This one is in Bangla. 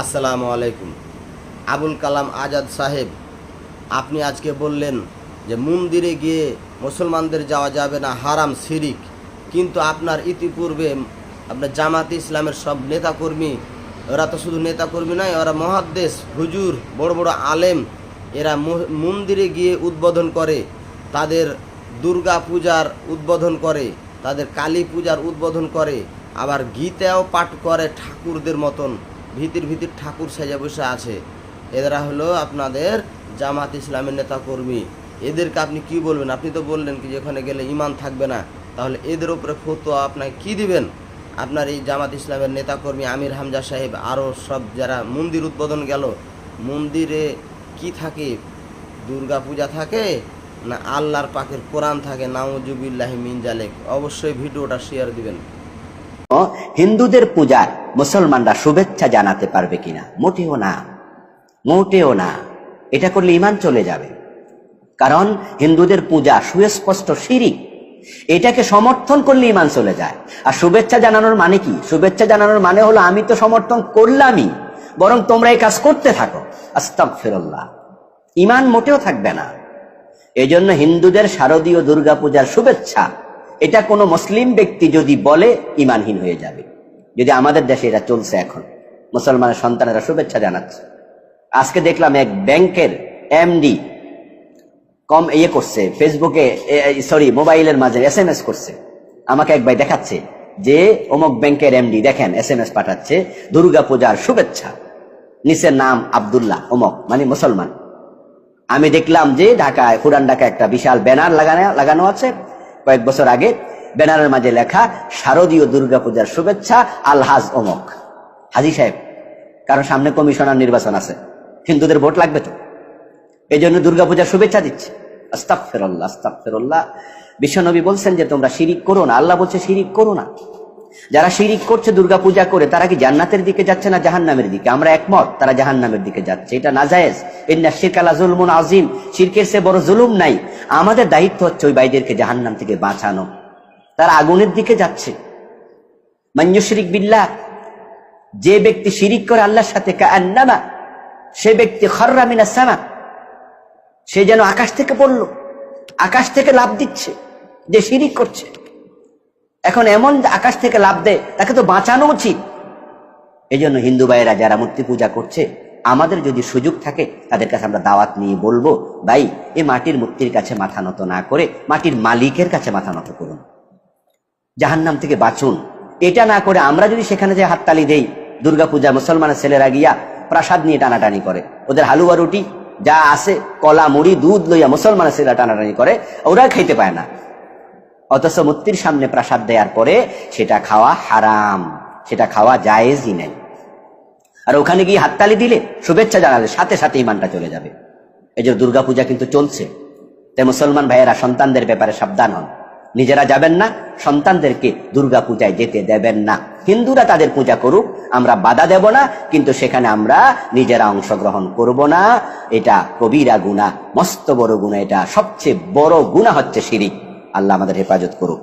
আসসালামু আলাইকুম। আবুল কালাম আজাদ সাহেব, আপনি আজকে বললেন যে মন্দিরে গিয়ে মুসলমানদের যাওয়া যাবে না, হারাম, শিরিক। কিন্তু আপনার ইতিপূর্বে আপনার জামাত ইসলামের সব নেতাকর্মী, ওরা তো শুধু নেতাকর্মী নয়, ওরা মহাদ্দেশ, হুজুর, বড় বড় আলেম, এরা মন্দিরে গিয়ে উদ্বোধন করে, তাদের দুর্গা পূজার উদ্বোধন করে, তাদের কালী পূজার উদ্বোধন করে, আবার গীতাও পাঠ করে ঠাকুরদের মতন। ভিতির ভিতির ঠাকুর সাজা বসে আছে। এরা হলো আপনাদের জামাত ইসলামের নেতাকর্মী। এদেরকে আপনি কি বলবেন? আপনি তো বললেন কি যে ওখানে গেলে ইমান থাকবে না। তাহলে এদের উপরে ফতোয়া আপনাকে কি দিবেন? আপনার এই জামাত ইসলামের নেতাকর্মী আমির হামজা সাহেব আরও সব যারা মন্দির উদ্বোধন গেল, মন্দিরে কি থাকে? দুর্গা পূজা থাকে না আল্লাহর পাকের কোরআন থাকে? নাউজুবিল্লাহি মিন জালেক। অবশ্যই ভিডিওটা শেয়ার দিবেন। হিন্দুদের পূজার মুসলমানরা শুভেচ্ছা জানাতে পারবে কিনা? মোটেও না। মোটেও না। এটা করলে ইমান চলে যাবে। কারণ হিন্দুদের পূজা সুস্পষ্ট শিরিক এটাকে সমর্থন করলে ইমান চলে যায়। আর শুভেচ্ছা জানানোর মানে কি? শুভেচ্ছা জানানোর মানে হলো, আমি তো সমর্থন করলামই, বরং তোমরা এই কাজ করতে থাকো। আস্তাক ফেরল্লাহ ইমান মোটেও থাকবে না। এজন্য হিন্দুদের শারদীয় দুর্গাপূজার শুভেচ্ছা এটা কোনো মুসলিম ব্যক্তি যদি বলে ইমানহীন হয়ে যাবে। যদি আমাদের দেশে এটা চলছে এখন, মুসলমানের সন্তানেরা শুভেচ্ছা জানাচ্ছে। আজকে দেখলাম এক ব্যাংকের এমডি কম ইয়ে করছে ফেসবুকে সরি মোবাইলের মাঝে এস এম এস করছে। আমাকে এক ভাই দেখাচ্ছে যে, অমুক ব্যাংকের এমডি, দেখেন এস এম এস পাঠাচ্ছে দুর্গা পূজার শুভেচ্ছা। নিচের নাম আব্দুল্লাহ, অমক মানে মুসলমান। আমি দেখলাম যে, ঢাকায় পুরান ঢাকা একটা বিশাল ব্যানার লাগানো লাগানো আছে। কয়েক বছর আগে ব্যানারের মাঝে লেখা শারদীয় দুর্গাপূজার শুভেচ্ছা আলহাজ অমক। হাজি সাহেব কারণ সামনে কমিশনার নির্বাচন আছে, হিন্দুদের ভোট লাগবে তো? এই জন্য দুর্গাপূজার শুভেচ্ছা দিচ্ছে। আস্তাক ফেরল্লাহ আস্তাক ফেরল্লাহ বিশ্বনবী বলছেন যে তোমরা শিরিক করো না, আল্লাহ বলছে শিরিক করো না। যারা শিরিক করছে, দুর্গাপূজা করে, তারা কি জান্নাতের দিকে যাচ্ছে না জাহান্নামের দিকে? আমরা একমত, তারা জাহান্নামের দিকে যাচ্ছে। এটা নাজায়েজ। ইন্না শিরকালা জুলমুন আজিম শিরকের সে বড় জুলুম নাই। আমাদের দায়িত্ব হচ্ছে ওই বাইদেরকে জাহান্নাম থেকে বাঁচানো। তারা আগুনের দিকে যাচ্ছে। মাঞ্জুশরিক বিল্লাহ, যে ব্যক্তি শিরিক করে আল্লাহর সাথে কান্নামা সে ব্যক্তি খর্রা মিনা সামা, সে যেন আকাশ থেকে পড়ল, আকাশ থেকে লাভ দিচ্ছে, যে শিরিক করছে। এখন এমন আকাশ থেকে লাভ দেয়, তাকে তো বাঁচানো উচিত। এই জন্য হিন্দু ভাইয়েরা যারা মূর্তি পূজা করছে, আমাদের যদি সুযোগ থাকে, তাদের কাছে আমরা দাওয়াত নিয়ে বলব, ভাই এই মাটির মূর্তির কাছে মাথা নত না করে, মাটির মালিকের কাছে মাথা নত করুন। জাহান্নাম থেকে বাঁচুন। এটা না করে আমরা যদি সেখানে যে হাততালি দেই, দুর্গাপূজা মুসলমানের ছেলেরা গিয়া প্রাসাদ নিয়ে টানাটানি করে, ওদের হালুয়া রুটি যা আছে, কলা, মুড়ি, দুধ লইয়া মুসলমানের ছেলেরা টানাটানি করে, ওরা খাইতে পায় না। অথচ মূর্তির সামনে প্রাসাদ দেওয়ার পরে সেটা খাওয়া হারাম, সেটা খাওয়া জায়েজই নেই। আর ওখানে গিয়ে হাততালি দিলে শুভেচ্ছা জানালে সাথে সাথে ইমানটা চলে যাবে। এই যে দুর্গাপূজা কিন্তু চলছে। তাই মুসলমান ভাইয়েরা সন্তানদের ব্যাপারে সাবধান হন। নিজেরা যাবেন না, সন্তানদেরকে দুর্গা পূজায় যেতে দেবেন না। হিন্দুরা তাদের পূজা করুক, আমরা বাধা দেব না, কিন্তু সেখানে আমরা নিজেরা অংশগ্রহণ করব না। এটা কবিরা গুণা, মস্ত বড় গুণা, এটা সবচেয়ে বড় গুণা হচ্ছে শিরিক। আল্লাহ আমাদের হেফাজত করুক।